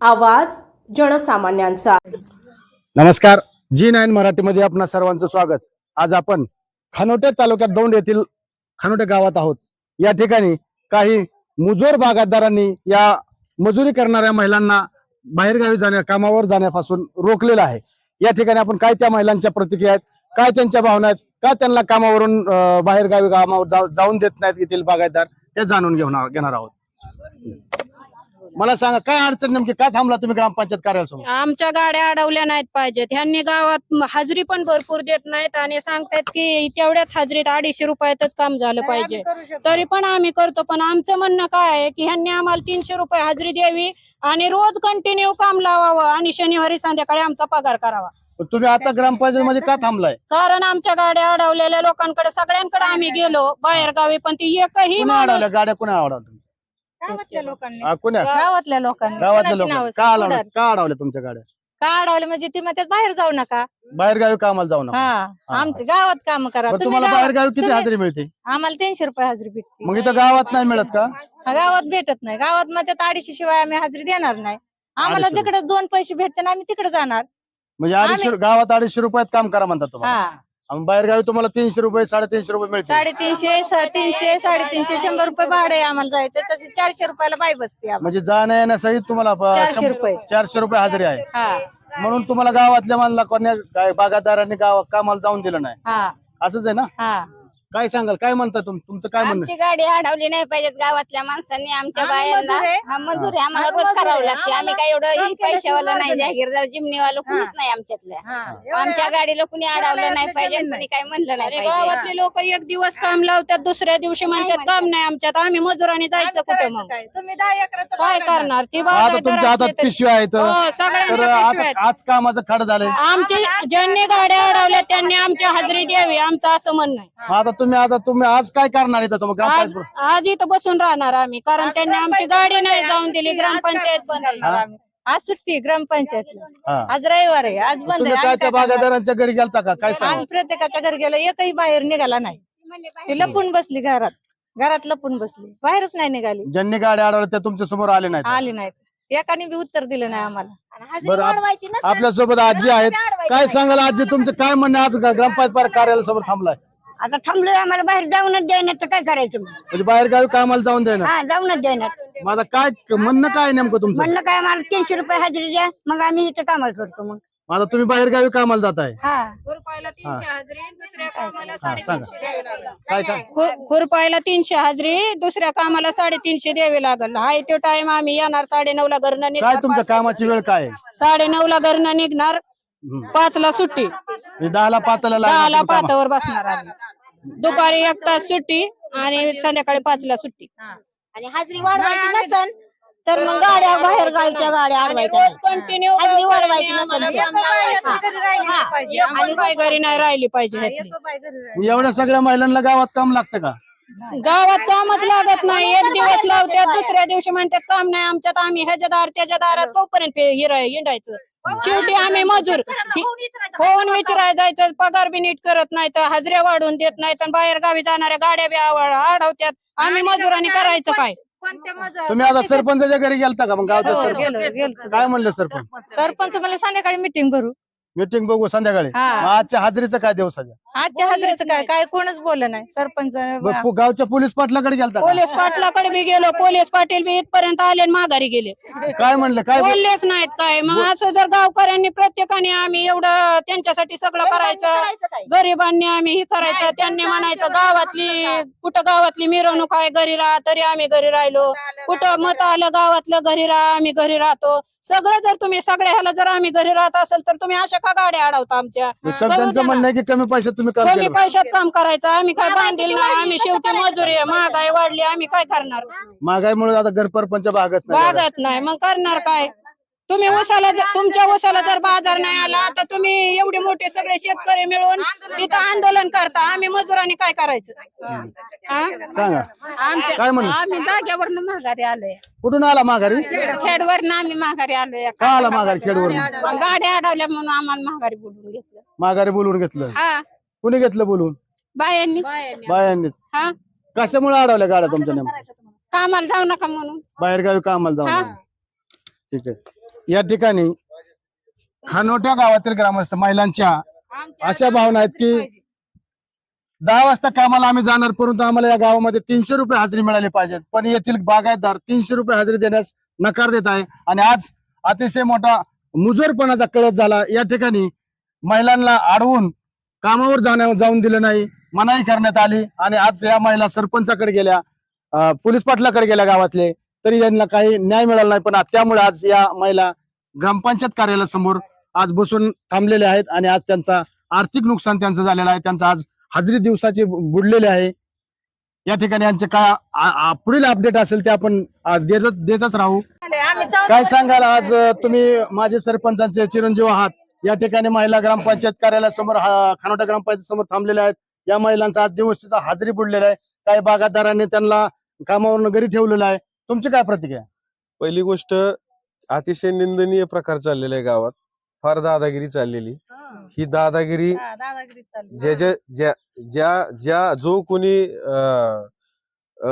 आवाज जनसामान्यांचा. नमस्कार. G nine मराठीमध्ये आपणा सर्वांचं स्वागत. आज आपण खानोटे तालुक्यात दौंड येथील खानोटे गावात आहोत. या ठिकाणी काही मुजोर बागायतदारांनी या मजुरी करणाऱ्या महिलांना बाहेरगावी जाण्या कामावर जाण्यापासून रोखलेलं आहे. या ठिकाणी आपण काय त्या महिलांच्या प्रतिक्रिया आहेत? काय त्यांच्या भावना आहेत? का त्यांना कामावरून बाहेरगावी कामावर जाऊन देत नाहीत येथील बागायतदार ते जाणून घेऊन घेणार आहोत. मला सांगा काय अडचण नेमकी? काय थांबला तुम्ही ग्रामपंचायत कार्यालयासमोर? आमच्या गाड्या अडवल्या नाहीत पाहिजेत. ह्यांनी गावात हजरी पण भरपूर देत नाहीत आणि सांगतायत की तेवढ्याच हजरीत अडीचशे रुपयातच काम झालं पाहिजे. तरी पण आम्ही करतो पण आमचं म्हणणं काय आहे की ह्यांनी आम्हाला तीनशे रुपये हजरी द्यावी आणि रोज कंटिन्यू काम लावावं आणि शनिवारी संध्याकाळी आमचा पगार करावा. पण तुम्ही आता ग्रामपंचायत मध्ये का थांबलाय? कारण आमच्या गाड्या अडवलेल्या लोकांकडे सगळ्यांकडे आम्ही गेलो. बाहेर गावी पण ती एकही कुणा माणूस- अडवल्या गाड्या कुणा अडवल्या? गावातल्या लोकांनी. हा, कुण्या? गावातल्या लोकांनी. गावातल्या कोणाची नावं लोक सांग, का पुढारी. का तुमच्या गाड्या? का अडवले म्हणजे ती म्हणतात बाहेर जाऊ नका. बाहेर गावी कामाला जाऊ नका. हा आमच्या गावात काम करा. बरं, तुम्ही तुम्हाला बाहेर गावात- गावी किती तुम्ही- हजेरी मिळते? आम्हाला तीनशे रुपये हजरी भेटते. मग इथं गावात नाही मिळत का? हा, गावात भेटत नाही. गावात मध्ये अडीचशे शिवाय आम्ही हजरी देणार नाही. आम्हाला तिकडे दोन पैसे भेटते ना आम्ही तिकडे जाणार. म्हणजे अडीचशे गावात अडीचशे रुपयात काम करा म्हणतात तुम्हाला. हा. आणि बाहेर गावी तुम्हाला तीनशे रुपये साडेतीनशे रुपये मिळते साडेतीनशे तीनशे साडेतीनशे शंभर रुपये भाडे आहे आम्हाला जायचं. तसे चारशे रुपयाला बाई बसते आम्हाला. म्हणजे जाण्या येण्यासहित तुम्हाला प- चारशे शंभर- रुपये. चारशे रुपये हजेरी आहे. हा. म्हणून तुम्हाला गावातल्या मानला कोण्या काय बागायतदारांनी गाव कामाला जाऊन दिलं नाही. हा. असंच आहे ना? हा. काय सांगाल? काय म्हणता तुम तुमचं काय म्हणणं? आमची गाडी अडवली नाही पाहिजेत गावातल्या माणसांनी. आमच्या बायांना हा, मजुरी आम्हाला रोज करावं लागते. आम्ही काय एवढं ही पैशावाला नाही. जागीरदार जिमनीवाला कुणीच नाही आमच्यातल्या आमच्या गाडीला कुणी अडवलं नाही पाहिजे कुणी काय म्हणलं नाही अरे पाहिजे गावातले लोक एक दिवस काम लावतात दुसऱ्या दिवशी म्हणतात काम नाही आमच्यात. आम्ही मजुराने जायचं कुठं मग? तुम्ही दहा एकराचं काय करणार? ती आता बागायतदार तुमच्या हातात असले तरी- पिशव्या आहेत. हो, तर आता आहेत. आज कामाचं खड झालंय आमची ज्यांनी गाड्या अडवल्या त्यांनी आमची हजेरी द्यावी आमचं असं म्हणणं आहे. मग आता तुम्ही आता तुम्ही आज काय करणार इथं? तुम्ही आज ग्रामपंचायत आज इथं बसून राहणार आम्ही कारण त्यांनी आमची गाडी नाही जाऊन दिली ग्रामपंचायत बंद करणार आम्ही. आज सुट्टी ग्रामपंचायतला. हा. आज रविवार आहे आज बंद तुम्ही आहे. काय आम्ही त्या काय करणार? बागायतदारांच्या घरी गेलता का? काय सांग? आम्ही प्रत्येकाच्या घरी गेलो एकही बाहेर निघाला नाही. ती लपून बसली घरात घरात लपून बसली. बाहेरच नाही निघाली. ज्यांनी गाड्या अडवल्या त्या तुमच्यासमोर आले नाहीत. आली नाहीत. एकाने बी उत्तर दिलं नाही आम्हाला. बरं आप- आपल्यासोबत आजी आहेत. काय सांगाल आजी तुमचं काय म्हणणं आहे? आज ग्रामपंचायत कार्यालयासमोर थांबलाय. आता थांबलोय आम्हाला बाहेर जाऊनच द्यायनात तर काय करायचं मग? म्हणजे बाहेर गावी कामाला जाऊन द्या ना हा जाऊनच मग आता काय म्हणणं काय नेमकं तुमचं? म्हणलं काय आम्हाला तीनशे रुपये हजेरी द्या मग आम्ही इथं कामाला करतो मग. आता तुम्ही बाहेर गावी कामाला जाताय. हा. खुरपायला तीनशे हजेरी दुसऱ्या कामाला हा साडेतीनशे द्यावी लागेल. काय काय? खु- खुरपायला तीनशे हजेरी दुसऱ्या कामाला साडेतीनशे द्यावे लागल. हाय तो टाइम आम्ही येणार साडे नऊ ला घरनं काय निघणार तुमच्या कामाची वेळ काय? आहे? साडे नऊ ला घरनं निघणार हम्म. पाच ला सुट्टी. म्हणजे दहाला पाताला दहाला कामा- पातावर बसणार आम्ही. दुपारी एक तास सुट्टी आणि संध्याकाळी पाच ला सुट्टी आणि हजरी वाढवायची नसन तर मग गाड्या बाहेर गावच्या गाड्या अडवायच्या रोज. कंटिन्यू हजरी वाढवायची नसेल तर. आणि बाई घरी नाही राहिली पाहिजे ह्यातली मग एवढ्या सगळ्या महिलांना गावात काम लागतं का? गावात कामच लागत नाही. एक दिवस लावतात दुसऱ्या दिवशी म्हणतात काम नाही आमच्यात आम्ही ह्याच्या दार त्याच्या दारात तोपर्यंत हिरा हिंडायचं. शेवटी आम्ही मजूर. फोन विचाराय जायचं पगार बी नीट करत नाही तर हजऱ्या वाढवून देत नाही तर बाहेर गावी जाणाऱ्या गाड्या बी अडवत्यात आम्ही मजुरांनी करायचं काय? तुम्ही आता सरपंचाच्या घरी गेलता का मग गावच्या हो, सरपंच? गेलो गेलो काय म्हणलं सरपंच? सरपंच मला संध्याकाळी मिटिंग भरू मीटिंग बघू संध्याकाळी. हा. मग आजच्या हाजरीचं काय दिवसाच्या आजच्या हजेरीचं काय? काय कोणच बोललं नाही. सरपंच मग पु- गावच्या पोलीस पाटलाकडे गेलता का? पोलीस पाटलाकडे बी गेलो. पोलीस पाटील बी इथपर्यंत आले आणि माघारी गेले. काय म्हणलं? काय बोल- बोललेच नाहीत काय. मग असं जर गावकऱ्यांनी प्रत्येकाने आम्ही एवढं त्यांच्यासाठी सगळं करायचं गरिबांनी आम्ही हे करायचं त्यांनी म्हणायचं गावातली कुठं गावातली मिरवणूक आहे घरी राहा तरी आम्ही घरी राहिलो. कुठं मत आलं गावातलं घरी राहा आम्ही घरी राहतो. सगळं जर तुम्ही सगळ्या ह्याला जर आम्ही घरी राहत असेल तर तुम्ही अशा का गाड्या अडवता आमच्या. तर त्यांचं म्हणणं आहे की कमी पैशात तुम्ही काम कमी केलं. पैशात काम करायचं आम्ही काय बांधील नाही आम्ही शेवटी मजुरी आहे महागाई वाढली आम्ही काय करणार? महागाईमुळे आता घर परपंच भागत नाही. बागत नाही मग करणार काय? तुम्ही उसाला जर- तुमच्या उसाला जर बाजार नाही आला तर तुम्ही एवढे मोठे सगळे शेतकरी मिळून तिथं आंदोलन करता. आम्ही मजुरांनी काय करायचं? हा? सांगा. आमच्या- काय म्हणू? आम्ही जाग्यावरनं माघारी आलोय. कुठून आला माघारी? खेडवरनं आम्ही माघारी आलोय. का आला माघारी खेडवरून? गाड्या अडवल्या. म्हणून आम्हाला माघारी बोलून घेतलं. माघारी बोलून घेतलं? हा. कुणी घेतलं बोलून बायांनी. बायांनीच. हा. कशामुळे अडवल्या गाड्या तुमच्या नेमक्या? कामाला जाऊ नका म्हणून. बाहेर गावी कामाला हा. जाऊन ठीक आहे. या ठिकाणी खानोट्या गावातील ग्रामस्थ महिलांच्या अशा भावना आहेत की दहा वाजता कामाला आम्ही जाणार परंतु आम्हाला या गावामध्ये तीनशे रुपये हजेरी मिळाली पाहिजेत पण येथील बागायतदार तीनशे रुपये हजेरी देण्यास नकार देत आहे. आणि आज अतिशय मोठा मुजोरपणाचा कळत झाला. या ठिकाणी महिलांना अडवून कामावर जाण्या जाऊन दिलं नाही मनाई करण्यात आली. आणि आज या महिला सरपंचाकडे गेल्या पोलीस पाटलाकडे गेल्या गावातले. तरी यांना काही न्याय मिळाला नाही. पण त्यामुळे आज या महिला ग्रामपंचायत कार्यालयासमोर आज बसून थांबलेले आहेत आणि आज त्यांचा आर्थिक नुकसान त्यांचं झालेलं आहे. त्यांचा आज हजरी दिवसाचे बुडलेले आहे. या ठिकाणी यांचे काय पुढील अपडेट असेल ते आपण देतच देतच राहू. काय सांगाल आज तुम्ही माझे सरपंचांचे चिरंजीव आहात. या ठिकाणी महिला ग्रामपंचायत कार्यालयासमोर खानोटा ग्रामपंचायत समोर थांबलेल्या आहेत. या महिलांचा आज दिवसाचा हाजरी बुडलेला आहे. काही बागायतदारांनी त्यांना कामावरून घरी ठेवलेलं आहे. तुमची काय प्रतिक्रिया पहिली गोष्ट अतिशय निंदनीय प्रकार चाललेला आहे गावात. फार दादागिरी चाललेली. ही दादागिरी ज्या ज्या ज्या ज्या ज्या जो कोणी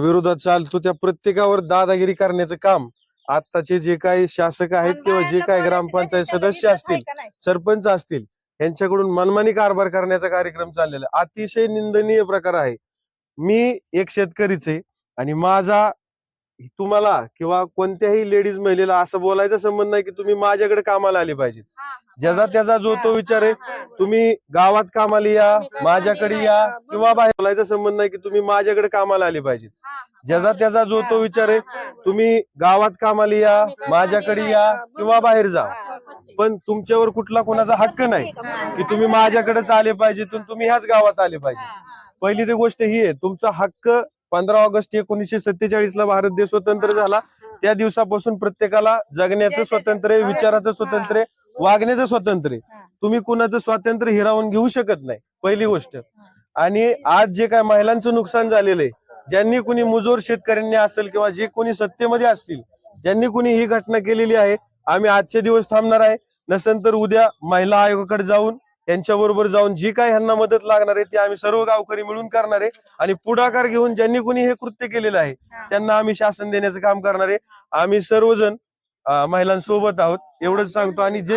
विरोधात चालतो त्या प्रत्येकावर दादागिरी करण्याचं काम आत्ताचे जे काही शासक आहेत किंवा जे काही ग्रामपंचायत सदस्य असतील सरपंच असतील यांच्याकडून मनमानी कारभार करण्याचा कार्यक्रम चाललेला आहे. अतिशय निंदनीय प्रकार आहे. मी एक शेतकरीच आहे आणि माझा तुम्हाला किंवा कोणत्याही लेडीज महिलेला असं बोलायचा संबंध नाही की तुम्ही माझ्याकडे कामाला आली पाहिजे ज्याचा त्याचा जो तो विचार आहे तुम्ही गावात कामाला या माझ्याकडे या. किंवा बाहेर बोलायचा संबंध नाही की तुम्ही माझ्याकडे कामाला आली पाहिजे ज्याचा त्याचा जो तो विचार आहे तुम्ही गावात कामाला या माझ्याकडे या किंवा बाहेर जा. पण तुमच्यावर कुठला कोणाचा हक्क नाही की तुम्ही माझ्याकडेच आले पाहिजे तुम्ही ह्याच गावात आले पाहिजे पहिली ती गोष्ट ही आहे तुमचा हक्क पंधरा ऑगस्ट एकोणीसशे सत्तेचाळीस ला भारत देश स्वतंत्र झाला. त्या दिवसापासून प्रत्येकाला जगण्याचं स्वातंत्र्य विचाराचं स्वातंत्र्य वागण्याचं स्वातंत्र्य. तुम्ही कुणाचं स्वातंत्र्य हिरावून घेऊ शकत नाही पहिली गोष्ट. आणि आज जे काय महिलांचं नुकसान झालेलं आहे ज्यांनी कुणी मुजोर शेतकऱ्यांनी असेल किंवा जे कोणी सत्तेमध्ये असतील ज्यांनी कुणी ही घटना केलेली आहे आम्ही आजचे दिवस थांबणार आहे. नसेल तर उद्या महिला आयोगाकडे जाऊन यांच्या बरोबर जाऊन जी काय ह्यांना मदत लागणार आहे ती आम्ही सर्व गावकरी मिळून करणार आहे. आणि पुढाकार घेऊन ज्यांनी कोणी हे कृत्य केलेलं आहे त्यांना आम्ही शासन देण्याचं काम करणार आहे. आम्ही सर्वजण महिलांसोबत आहोत एवढंच सांगतो. आणि जे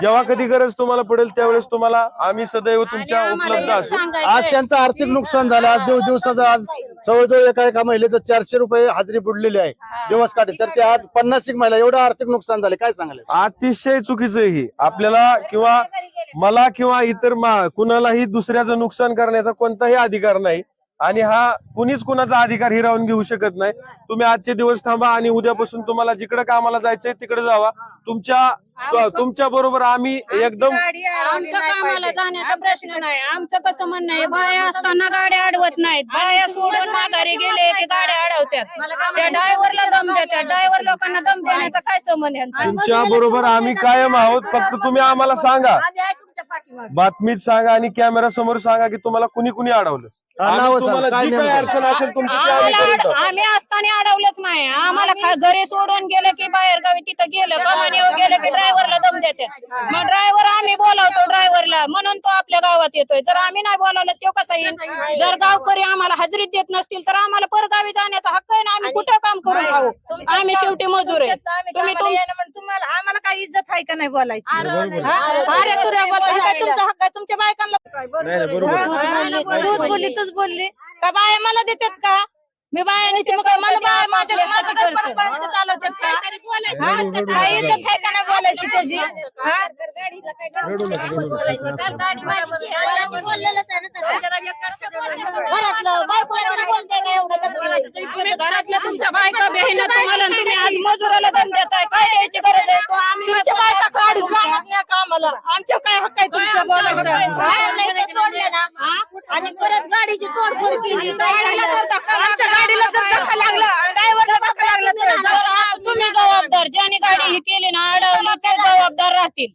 जेव्हा कधी गरज तुम्हाला पडेल त्यावेळेस तुम्हाला आम्ही सदैव तुमच्या उपलब्ध असू. आज त्यांचं आर्थिक नुकसान झालं. आज दिव दिवसाचं आज जवळजवळ एका एका महिलेचं चारशे रुपये हजेरी बुडलेली आहे. दिवस काढे तर ते आज पन्नास एक महिला एवढं आर्थिक नुकसान झाले. काय सांगाल अतिशय चुकीचं आहे ही. आपल्याला किंवा मला किंवा इतर मा- कुणालाही दुसऱ्याचं नुकसान करण्याचा कोणताही अधिकार नाही. आणि हा कुणीच कुणाचा अधिकार हिरावून घेऊ शकत नाही. तुम्ही आजचे दिवस थांबा आणि उद्यापासून तुम्हाला जिकडे कामाला जायचंय तिकडे जावा. तुमच्या तुमच्या बरोबर आम्ही एकदम आमचं कामाला जाण्याचा प्रश्न नाही. आमचं कसं म्हणणं आहे बाया असताना गाड्या अडवत नाहीत. बाया सोडून माघारी गेले की गाड्या अडवतात त्या ड्रायव्हरला दम देतात ड्रायव्हर लोकांना दम देण्याचा काय संबंध तुमच्या बरोबर आम्ही कायम आहोत. फक्त तुम्ही आम्हाला सांगा. बातमीत सांगा आणि कॅमेरा समोर सांगा की तुम्हाला कुणी कुणी अडवलं. आम्ही नावं सांगा, तुम्हाला काय जी काही नेमकं? अडचण असेल तुमची ती आम्ही आम्हाला करून टाकू. आम्ही असताना अडवलंच नाही. आम्हाला खा- घरी सोडून गेलं की बाहेर गावी तिथं गेलं कमानीवर गेलं की ड्रायव्हरला दम देते. मग ड्रायव्हर आम्ही बोलावतो ड्रायव्हरला म्हणून तो आपल्या गावात येतोय. जर आम्ही नाही बोलावलं तो कसा येईल जर गावकरी आम्हाला हजेरीत देत नसतील तर आम्हाला परगावी जाण्याचा हक्क आहे ना? आम्ही कुठं काम करून खाऊ? आम्ही शेवटी मजूर आहे. तुम्ही तुम- काही इज्जत आहे का नाही बोलायची. हा? अरे बोलता काय तुमचा हक्क आहे तुमच्या बायकांना नाही नाही, बरोबर हा? तूच बोलली तूच बोलली का बाया मला देतात का मी बाया नाही मग मला बाया माझ्या माझं घर परपंच चालवतात का हा? काही इज्जत आहे का नाही बोलायची त्याची हा? रडू नका, रडू नका. तुम्ही घरातल्या तुमच्या बायका बहिणी तुम्हाला तुम्ही आज मजुराला दम देताय. काय द्यायची गरज आहे? तो आम्ही तुमच्या बायका काढून जाणार नाही का आम्हाला आमच्या काय हक्क आहे तुमचं बोलायचं? बाहेर नाही सोडले ना. आणि परत गाडीची तोडफोड केली? आमच्या गाडीला जर धक्का लागला ड्रायव्हरला धक्का लागला तर तुम्ही जबाबदार. ज्याने गाडी ही. केली ना अडवली ते जबाबदार राहतील.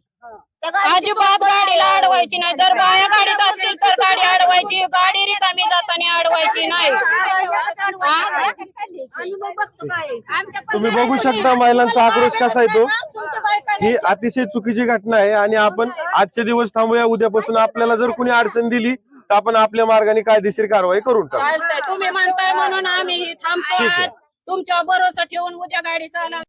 अजिबात गाडीला अडवायची नाही. जर बाया गाडीत असतील तर गाडी अडवायची. गाडी रिकामी जाताना अडवायची नाही? तुम्ही बघू शकता महिलांचा आक्रोश कसा येतो ही अतिशय चुकीची घटना आहे आणि आपण आजचे दिवस थांबूया. उद्यापासून आपल्याला जर कुणी अडचण दिली तर आपण आपल्या मार्गाने कायदेशीर कारवाई करून टाकू. तुम्ही म्हणताय म्हणून आम्ही ही थांबतो तुमच्यावर भरोसा ठेवून उद्या गाडी चालव.